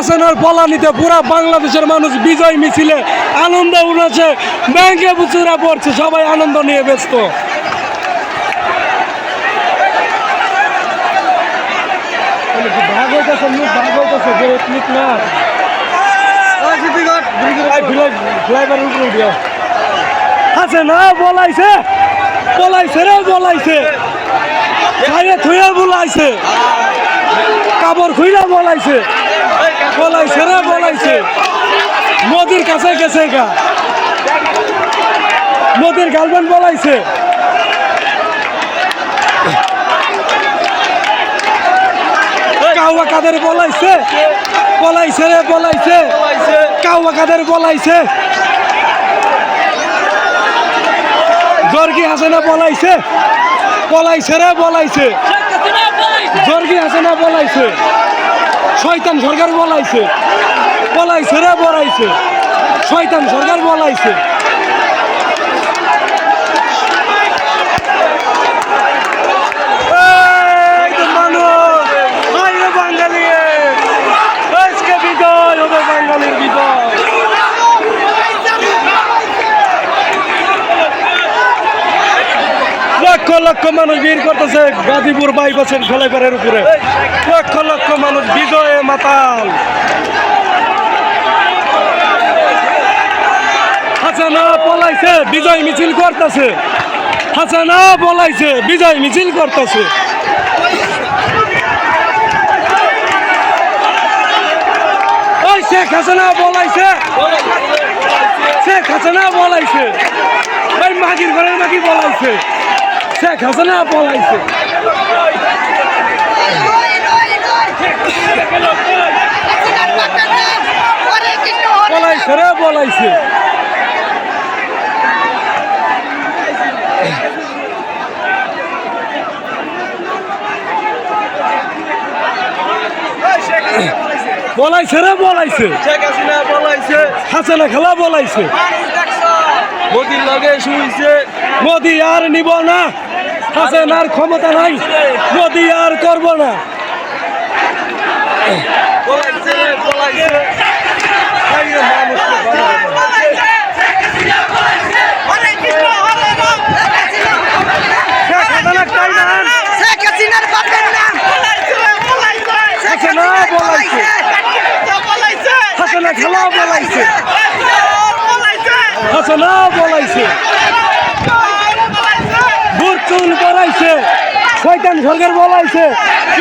হাসানের পলানিতে পুরা বাংলাদেশের মানুষ বিজয় মিছিলে আনন্দ উঠেছে ব্যাংকে বুচুরা পড়ছে, সবাই আনন্দ নিয়ে ব্যস্ত। বলাইছে। রে, বলাইছে। বলাইছে। কাপড় খুইলা বলাইছে। বলাইছে রে বলাইছে। মোদির কাছে গেছে গা। মোদির গার্লফ্রেন্ড বলাইছে। কাউয়া কাদের বলাইছে? বলাইছে রে, বলাইছে। কাউয়া কাদের বলাইছে? জর্গি হাসেনা বলাইছে। বলাইছে রে, বলাইছে। জর্গি হাসেনা বলাইছে। শয়তান সরকার বলাইছে। বলাইছে রে বলাইছে শয়তান সরকার বলাইছে এই তো মানুষ, হায় রে বাঙালি আজকে বিজয় হবে বাঙালির বিজয় লক্ষ মানুষ ভিড় করতেছে গাজীপুর বাইপাসের ফলাইপারের উপরে। লক্ষ লক্ষ মানুষ বিজয়ে মাতাল। হাসানা পলাইছে, বিজয় মিছিল করতেছে। হাসানা বলাইছে বিজয় মিছিল করতেছে। শেখ হাসানা বলাইছে শেখ হাসানা বলাইছে ওই মাগির ঘরের মাগি বলাইছে শেখ হাসানা বলাইছে বলাইছে রে বলাইছে বলাইছে রে বলাইছে শেখ হাসিনা বলাইছে হাসানা খেলা বলাইছে মোদির লগে শুইছে। মোদি আর নিব না। হাসানার ক্ষমতা নাই মোদি আর করব না। হাসানা খেলা বলাইছে হাসানা বলাইছে। শয়তান সরকার বলাইছে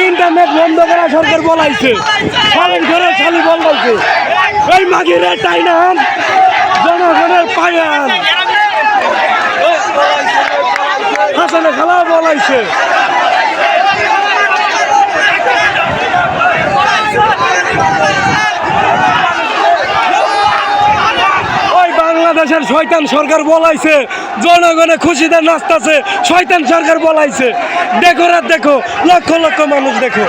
ইন্টারনেট বন্ধ করা সরকার বলাইছে সালের ঘরে খালি বলাইছে এই মাগিরে টাইনান জনগণের পায়ান হাসানা খেলা বলাইছে ওই বাংলাদেশের শয়তান সরকার বলাইছে, জনগণে খুশিতে নাচতেছে, শয়তান সরকার বলাইছে। দেখো রাত দেখো, লক্ষ লক্ষ মানুষ দেখো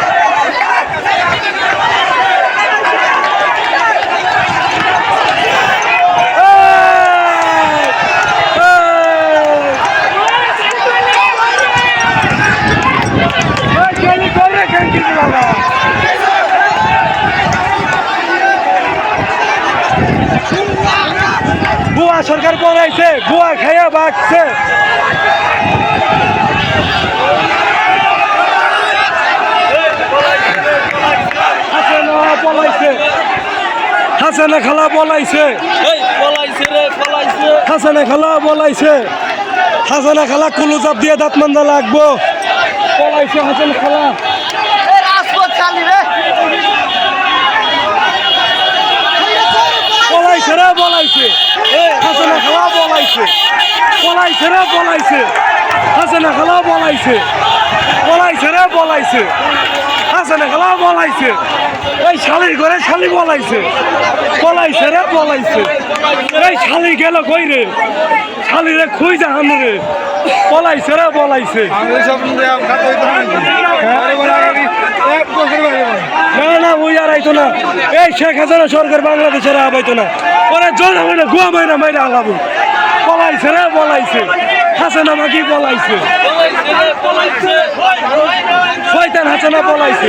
বুয়া সরকার বলাইছে বুয়া খাইয়া বাগছে হাসানা বলাইছে খালা পলাইছে। পলাইছে হাসানা খালা বলাইছে হাসানা খালা কুলু চাপ দিয়ে দাঁত মান্দা লাগবো। বলাইছে হাসান খালা বলাইছে রে বলাইছে হাসানা বলাইছে। বলাইছে রে, বলাইছে। হাসানা খালা বলাইছে। বলাইছে রে, বলাইছে। হাসানা খালা বলাইছে। এই শালির ঘরে শালি বলাইছে। বলাইছে রে, বলাইছে। এই শালি গেল কই রে? শালি রে খুই হাম রে। বলাইছে রে, বলাইছে। না না ওই আর আইতো না। এই শেখ হাসিনা সরকার বাংলাদেশের আবাইতো না। ওরা জনগণে গুয়া মাইরা মাইরা আলাবো বলাইছে রে, বলাইছে। হাসানা মাকি বলাইছে। পলাইছে রে পলাইছে শয়তান হাসানা বলাইছে।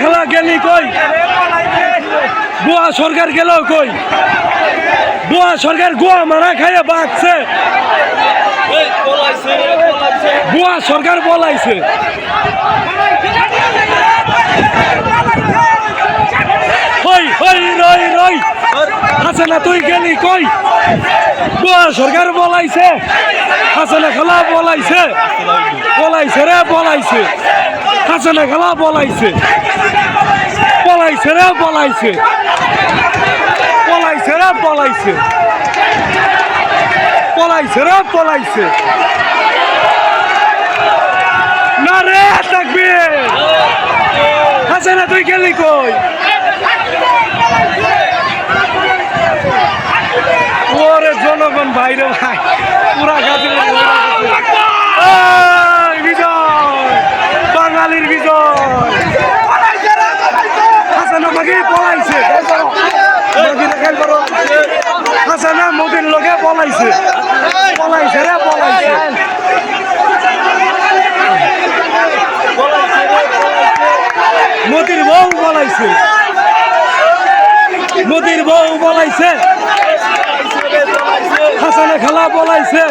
খেলা গেলি কই? বুয়া সরকার গেল কই? বুয়া সরকার গোয়া মারা খাইয়ে বাঁচছে। পলাইছে পলাইছে বুয়া সরকার বলাইছে। গেলি কই? সরকার বলাইছে, হাসানা খেলা বলাইছে বলাইছে রে, বলাইছে। হাসানা খেলা বলাইছে বলাইছে রে, বলাইছে। বলাইছে রে, বলাইছে। পলাইছে রে পলাইছে না রে, থাকবি। হাসানা, তুই গেলি কই? ওরে জনগণ ভাইরে ভাই পুরা গাছের বিজয়, বাঙালির বিজয়। হাসানা লগে পলাইছে। পলাইছে। রে, পলাইছে। মোদির বউ বলাইছে মোদির বউ বলাইছে হাসানা খেলা বলাইছে।